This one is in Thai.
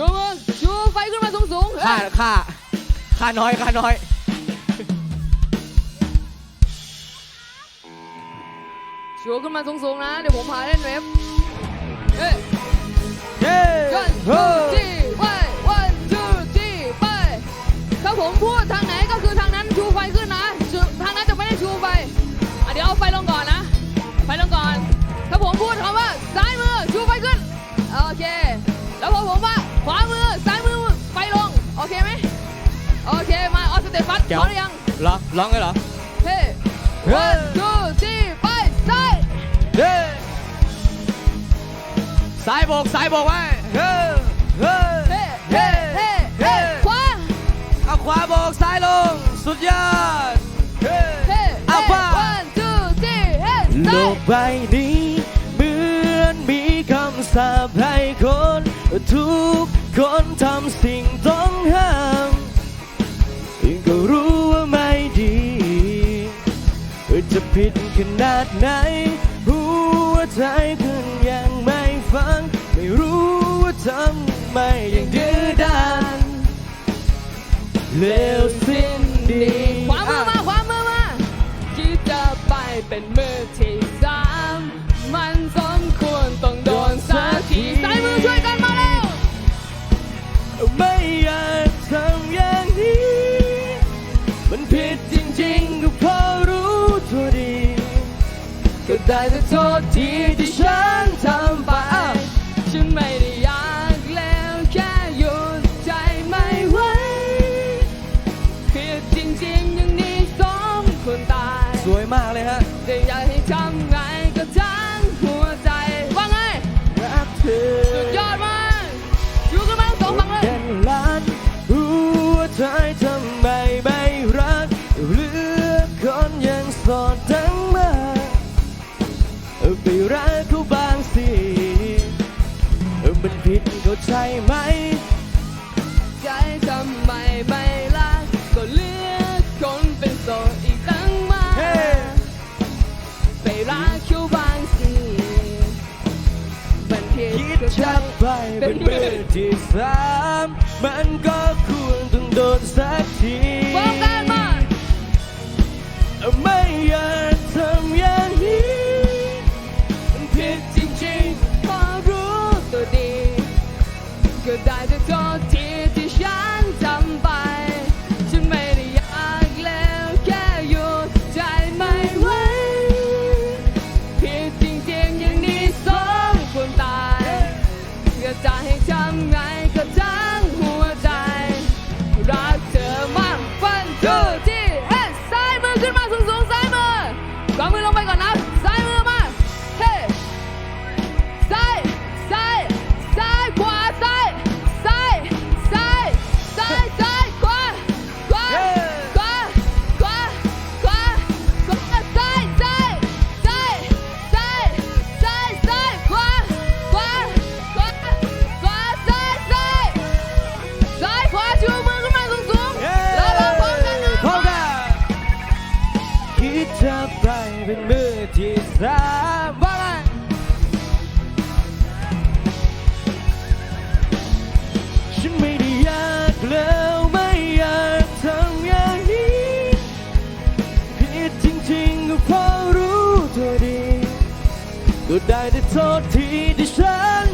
ชูมือชูไฟขึ้นมาสูงสูงๆค่าเฮ้ยค่าค่าน้อยค่าน้อย ชูขึ้นมาสูงสูงๆนะ เดี๋ยวผมพาเล่นเว็บเฮ้ย เย้ one เฮ้ two ย แจ๋พวร้อมหรือยัง เหรอร้องเลยเหรอ เฮ้เฮ้ one two three ไปซ้ายเย้สายโบกสายโบกไว้เฮ้ยเฮ้ยเฮ้เฮ้เฮ้เฮ้ขวาเอาขวาโบกซ้ายลง สุดยอด เฮ้ยเฮ้ เอาเฮ้ป่ะ one two three เฮ้โลซ้าย กใบนี้เหมือนมีคำสาปให้คน ทุกคนทำสิ่ง ผิดขนาดไหน หัวใจคุณยังไม่ฟัง ไม่รู้ว่าทำไมยังดื้อด้านเลวสิ้นดีขวามือมาขวามือมาที่จะไปเป็นมือที่สามมันสมควรต้องโดนสักทีซ้ายมือช่วยกันมาแล้วไม่อยากทำอย่างนี้ มันผิดจริงๆก็เพราะรู้ตัวดี ก็ได้แต่โทษทีที่ฉันทำไป ฉันไม่ได้อยากแล้วแค่หยุดใจไม่ไหวผิดจริงๆอย่างนี้สองคนตาย สวยมากเลยฮะจะอยากให้ทำไงก็ทั้งหัวใจ ว่าไง รักเธอ ไปรักเขาบางสิมันผิดเข้าใจไหมใจทำไมไม่รักก็เหลือคนเป็นโสดอีกตั้งมากเฮ้ไปรักเขาบางสิมันผิดคิดก็ชัช่ากงไปเป็นมือที่สามมันก็ควรต้องโดนสักทีฟ้องกันมาไม่อยาก ก็ได้แต่โท คิดจะไปเป็นมือที่สามว่าไงฉันไม่ได้อยากแล้วไม่อยากทำอย่างนี้ผิดจริงๆก็เพราะรู้ตัวดีก็ได้แต่โทษทีที่ฉัน